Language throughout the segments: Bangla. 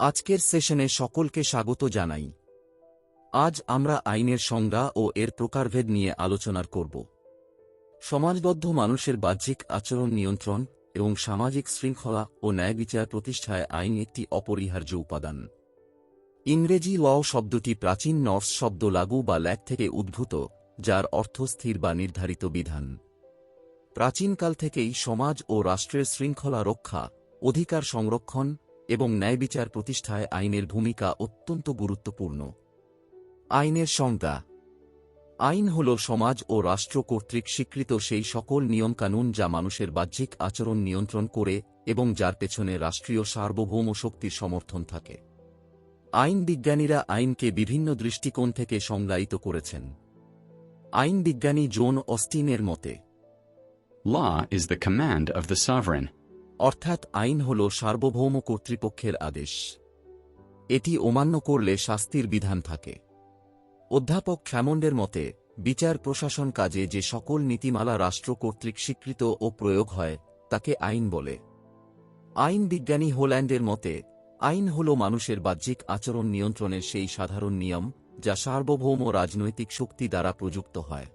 আজকের সেশনে সকলকে স্বাগত জানাই। আজ আমরা আইনের সংজ্ঞা ও এর প্রকারভেদ নিয়ে আলোচনা করব। সমাজবদ্ধ মানুষের বাহ্যিক আচরণ নিয়ন্ত্রণ এবং সামাজিক শৃঙ্খলা ও ন্যায় বিচার প্রতিষ্ঠায় আইন একটি অপরিহার্য উপাদান। ইংরেজি ল শব্দটি প্রাচীন নর্স শব্দ লাগু বা ল্যাগ থেকে উদ্ভূত, যার অর্থ স্থির বা নির্ধারিত বিধান। প্রাচীনকাল থেকেই সমাজ ও রাষ্ট্রের শৃঙ্খলা রক্ষা, অধিকার সংরক্ষণ এবং ন্যায় বিচার প্রতিষ্ঠায় আইনের ভূমিকা অত্যন্ত গুরুত্বপূর্ণ আইনের সংজ্ঞা, আইন হল সমাজ ও রাষ্ট্র কর্তৃক স্বীকৃত সেই সকল নিয়মকানুন যা মানুষের বাহ্যিক আচরণ নিয়ন্ত্রণ করে এবং যার পেছনে রাষ্ট্রীয় সার্বভৌম শক্তির সমর্থন থাকে আইন বিজ্ঞানীরা আইনকে বিভিন্ন দৃষ্টিকোণ থেকে সংজ্ঞায়িত করেছেন আইন বিজ্ঞানী জোন অস্টিনের মতে, Law is the command of the sovereign. অর্থাৎ আইন হল সার্বভৌম কর্তৃপক্ষের আদেশ। এটি অমান্য করলে শাস্তির বিধান থাকে। অধ্যাপক খ্যামন্ডের মতে, বিচার প্রশাসন কাজে যে সকল নীতিমালা রাষ্ট্র কর্তৃক স্বীকৃত ও প্রয়োগ হয়, তাকে আইন বলে। আইন বিজ্ঞানী হোল্যান্ডের মতে, আইন হল মানুষের বাহ্যিক আচরণ নিয়ন্ত্রণের সেই সাধারণ নিয়ম, যা সার্বভৌম রাজনৈতিক শক্তি দ্বারা প্রযুক্ত হয়।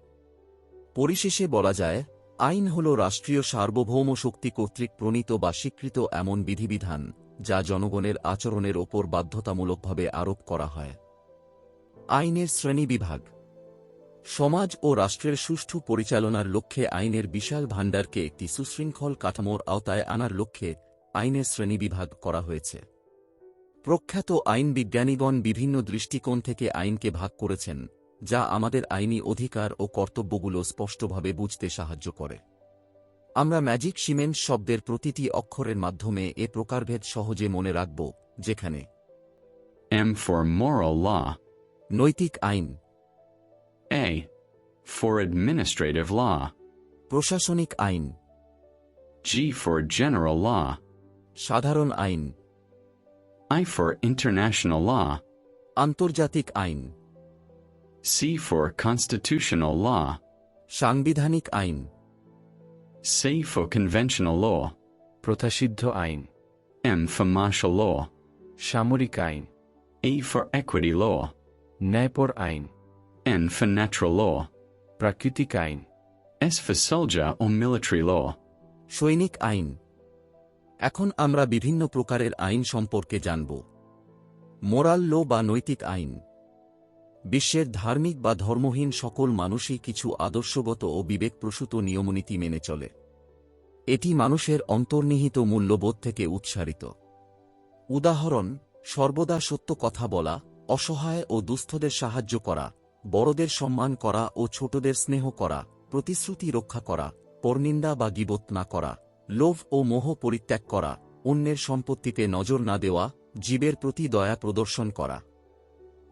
পরিশেষে বলা যায় আইন হল রাষ্ট্রীয় সার্বভৌম শক্তি কর্তৃক প্রণীত বা স্বীকৃত এমন বিধিবিধান, যা জনগণের আচরণের ওপর বাধ্যতামূলকভাবে আরোপ করা হয়। আইনের শ্রেণীবিভাগ সমাজ ও রাষ্ট্রের সুষ্ঠু পরিচালনার লক্ষ্যে আইনের বিশাল ভাণ্ডারকে একটি সুশৃঙ্খল কাঠামোর আওতায় আনার লক্ষ্যে আইনের শ্রেণীবিভাগ করা হয়েছে। প্রখ্যাত আইন বিজ্ঞানীগণ বিভিন্ন দৃষ্টিকোণ থেকে আইনকে ভাগ করেছেন। যা আমাদের আইনি অধিকার ও কর্তব্যগুলো স্পষ্টভাবে বুঝতে সাহায্য করে আমরা ম্যাজিক সিমেন্ট শব্দের প্রতিটি অক্ষরের মাধ্যমে এ প্রকারভেদ সহজে মনে রাখব যেখানে M for moral law. নৈতিক আইন A. For administrative law. প্রশাসনিক আইন G for general law. সাধারণ আইন I for international law. আন্তর্জাতিক আইন C for constitutional law. সাংবিধানিক আইন C for conventional law. প্রথাসিদ্ধ আইন M for martial law. সামরিক আইন A for equity law. ন্যায়পর আইন N for natural law. প্রাকৃতিক আইন S for soldier or military law. সৈনিক আইন এখন আমরা বিভিন্ন প্রকারের আইন সম্পর্কে জানব মোরাল লো বা নৈতিক আইন বিশ্বের ধার্মিক বা ধর্মহীন সকল মানুষই কিছু আদর্শগত ও বিবেকপ্রসূত নিয়মনীতি মেনে চলে। এটি মানুষের অন্তর্নিহিত মূল্যবোধ থেকে উৎসারিত। উদাহরণ, সর্বদা সত্য কথা বলা, অসহায় ও দুস্থদের সাহায্য করা, বড়দের সম্মান করা ও ছোটদের স্নেহ করা, প্রতিশ্রুতি রক্ষা করা, পরনিন্দা বা গিবত না করা, লোভ ও মোহ পরিত্যাগ করা, অন্যের সম্পত্তিতে নজর না দেওয়া, জীবের প্রতি দয়া প্রদর্শন করা।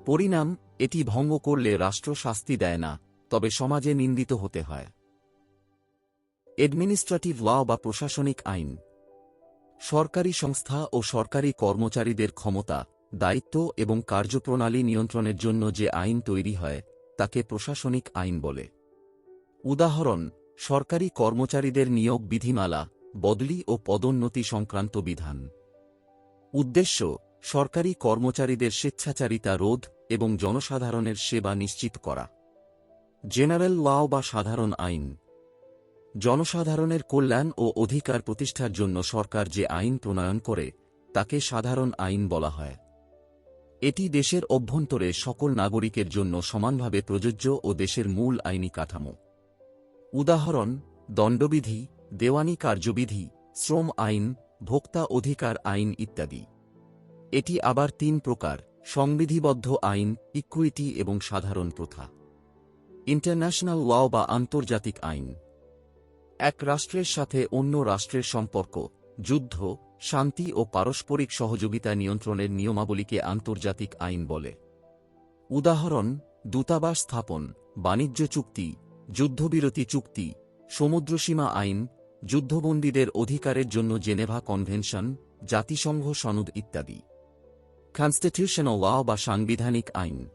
পরিণাম, এটি ভঙ্গ করলে রাষ্ট্র শাস্তি দেয় না, তবে সমাজে নিন্দিত হতে হয়। এডমিনিস্ট্রেটিভ ল বা প্রশাসনিক আইন। সরকারি সংস্থা ও সরকারি কর্মচারীদের ক্ষমতা, দায়িত্ব এবং কার্যপ্রণালী নিয়ন্ত্রণের জন্য যে আইন তৈরি হয়, তাকে প্রশাসনিক আইন বলে। উদাহরণ, সরকারি কর্মচারীদের নিয়োগ বিধিমালা, বদলি ও পদোন্নতি সংক্রান্ত বিধান। উদ্দেশ্য সরকারি কর্মচারীদের স্বেচ্ছাচারিতা রোধ এবং জনসাধারণের সেবা নিশ্চিত করা। জেনারেল লাও বা সাধারণ আইন। জনসাধারণের কল্যাণ ও অধিকার প্রতিষ্ঠার জন্য সরকার যে আইন প্রণয়ন করে, তাকে সাধারণ আইন বলা হয়। এটি দেশের অভ্যন্তরে সকল নাগরিকের জন্য সমানভাবে প্রযোজ্য ও দেশের মূল আইনি কাঠামো। উদাহরণ, দণ্ডবিধি, দেওয়ানি কার্যবিধি, শ্রম আইন, ভোক্তা অধিকার আইন ইত্যাদি। এটি আবার তিন প্রকার, সংবিধিবদ্ধ আইন ইকুইটি এবং সাধারণ প্রথা। ইন্টারন্যাশনাল ল বা আন্তর্জাতিক আইন। এক রাষ্ট্রের সাথে অন্য রাষ্ট্রের সম্পর্ক, যুদ্ধ, শান্তি ও পারস্পরিক সহযোগিতা নিয়ন্ত্রণের নিয়মাবলীকে আন্তর্জাতিক আইন বলে। উদাহরণ, দূতাবাস স্থাপন, বাণিজ্য চুক্তি, যুদ্ধবিরতি চুক্তি, সমুদ্রসীমা আইন, যুদ্ধবন্দীদের অধিকারের জন্য জেনেভা কনভেনশন, জাতিসংঘ সনদ ইত্যাদি। কনস্টিটিউশনাল ল বা সাংবিধানিক আইন।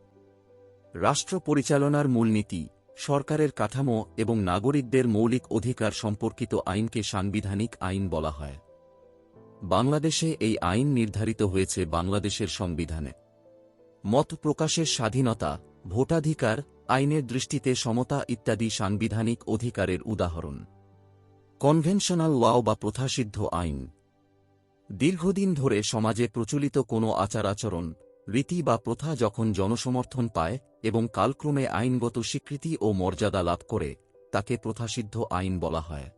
রাষ্ট্র পরিচালনার মূলনীতি সরকারের কাঠামো এবং নাগরিকদের মৌলিক অধিকার সম্পর্কিত আইনকে সাংবিধানিক আইন বলা হয়। বাংলাদেশে এই আইন নির্ধারিত হয়েছে বাংলাদেশের সংবিধানে। মত প্রকাশের স্বাধীনতা, ভোটাধিকার, আইনের দৃষ্টিতে সমতা ইত্যাদি সাংবিধানিক অধিকারের উদাহরণ। কনভেনশনাল লও বা প্রথাসিদ্ধ আইন। দীর্ঘদিন ধরে সমাজে প্রচলিত কোনো আচার আচরণ রীতি বা প্রথা যখন জনসমর্থন পায় এবং কালক্রমে আইনগত স্বীকৃতি ও মর্যাদা লাভ করে, তাকে প্রথাসিদ্ধ আইন বলা হয়।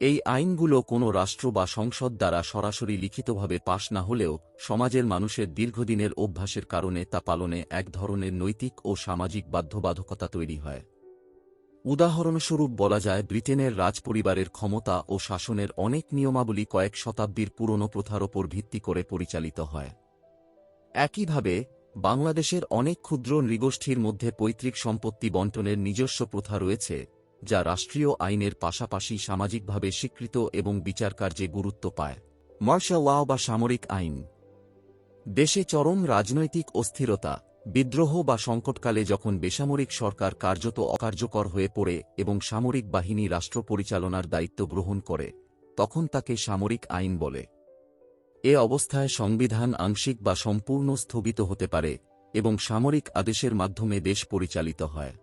এই আইনগুলো কোনো রাষ্ট্র বা সংসদ দ্বারা সরাসরি লিখিতভাবে পাশ না হলেও সমাজের মানুষের দীর্ঘদিনের অভ্যাসের কারণে তা পালনে এক ধরনের নৈতিক ও সামাজিক বাধ্যবাধকতা তৈরি হয়। উদাহরণস্বরূপ বলা যায়, ব্রিটেনের রাজপরিবারের ক্ষমতা ও শাসনের অনেক নিয়মাবলী কয়েক শতাব্দীর পুরনো প্রথার ওপর ভিত্তি করে পরিচালিত হয়। একইভাবে, বাংলাদেশের অনেক ক্ষুদ্র নৃগোষ্ঠীর মধ্যে পৈতৃক সম্পত্তি বন্টনের নিজস্ব প্রথা রয়েছে, যা রাষ্ট্রীয় আইনের পাশাপাশি সামাজিকভাবে স্বীকৃত এবং বিচারকার্যে গুরুত্ব পায়। মার্শাল বা সামরিক আইন। দেশে চরম রাজনৈতিক অস্থিরতা। বিদ্রোহ বা সংকটকালে যখন বেসামরিক সরকার কার্যত অকার্যকর হয়ে পড়ে এবং সামরিক বাহিনী রাষ্ট্র পরিচালনার দায়িত্ব গ্রহণ করে, তখন তাকে সামরিক আইন বলে। এ অবস্থায় সংবিধান আংশিক বা সম্পূর্ণ স্থগিত হতে পারে এবং সামরিক আদেশের মাধ্যমে দেশ পরিচালিত হয়।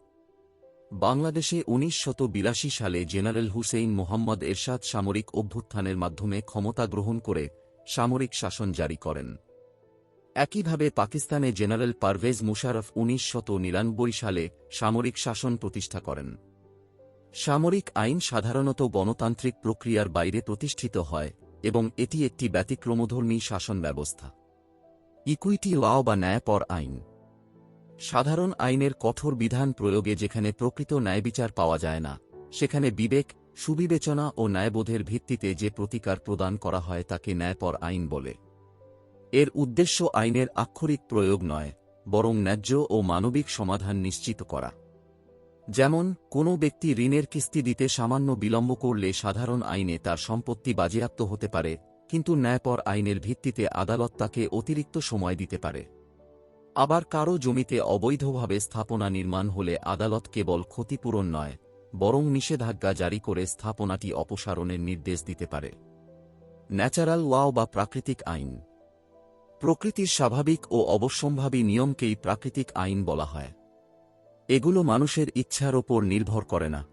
বাংলাদেশে উনিশ সালে জেনারেল হুসেইন মোহাম্মদ এরশাদ সামরিক অভ্যুত্থানের মাধ্যমে ক্ষমতা গ্রহণ করে সামরিক শাসন জারি করেন। একইভাবে পাকিস্তানে জেনারেল পারভেজ মুশারফ উনিশ সালে সামরিক শাসন প্রতিষ্ঠা করেন। সামরিক আইন সাধারণত গণতান্ত্রিক প্রক্রিয়ার বাইরে প্রতিষ্ঠিত হয় এবং এটি একটি ব্যতিক্রমধর্মী শাসন ব্যবস্থা। ইকুইটি লাও বা ন্যায়পর আইন। সাধারণ আইনের কঠোর বিধান প্রয়োগে যেখানে প্রকৃত ন্যায়বিচার পাওয়া যায় না, সেখানে বিবেক, সুবিবেচনা ও ন্যায়বোধের ভিত্তিতে যে প্রতিকার প্রদান করা হয় তাকে ন্যায়পর আইন বলে। এর উদ্দেশ্য আইনের আক্ষরিক প্রয়োগ নয়, বরং ন্যায্য ও মানবিক সমাধান নিশ্চিত করা। যেমন, কোনো ব্যক্তি ঋণের কিস্তি দিতে সামান্য বিলম্ব করলে সাধারণ আইনে তার সম্পত্তি বাজেয়াপ্ত হতে পারে, কিন্তু ন্যায়পর আইনের ভিত্তিতে আদালত তাকে অতিরিক্ত সময় দিতে পারে। আবার কারও জমিতে অবৈধভাবে স্থাপনা নির্মাণ হলে আদালত কেবল ক্ষতিপূরণ নয়, বরং নিষেধাজ্ঞা জারি করে স্থাপনাটি অপসারণের নির্দেশ দিতে পারে। ন্যাচারাল ওয়াও বা প্রাকৃতিক আইন প্রকৃতির স্বাভাবিক ও অবশ্যম্ভাবী নিয়মকেই প্রাকৃতিক আইন বলা হয়। এগুলো মানুষের ইচ্ছার ওপর নির্ভর করে না।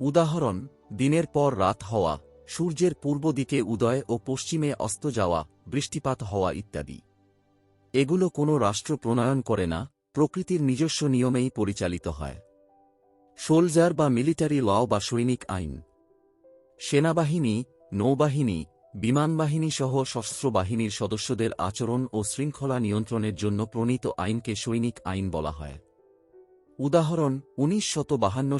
উদাহরণ, দিনের পর রাত হওয়া, সূর্যের পূর্ব দিকে উদয় ও পশ্চিমে অস্ত যাওয়া, বৃষ্টিপাত হওয়া ইত্যাদি। এগুলো কোনো রাষ্ট্র প্রণয়ন করে না, প্রকৃতির নিজস্ব নিয়মেই পরিচালিত হয়। সোলজার বা মিলিটারি ল বা সৈনিক আইন। সেনাবাহিনী, নৌবাহিনী বিমানবাহিনী সহ সশস্ত্র বাহিনীর সদস্যদের আচরণ ও শৃঙ্খলা নিয়ন্ত্রণের জন্য প্রণীত আইনকে সৈনিক আইন বলা হয়। উদাহরণ, উনিশ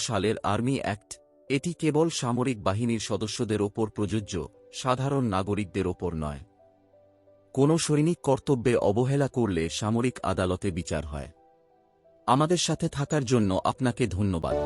সালের আর্মি অ্যাক্ট, এটি কেবল সামরিক বাহিনীর সদস্যদের ওপর প্রযোজ্য, সাধারণ নাগরিকদের ওপর নয়। কোনো সৈনিক কর্তব্যে অবহেলা করলে সামরিক আদালতে বিচার হয়। আমাদের সাথে থাকার জন্য আপনাকে ধন্যবাদ।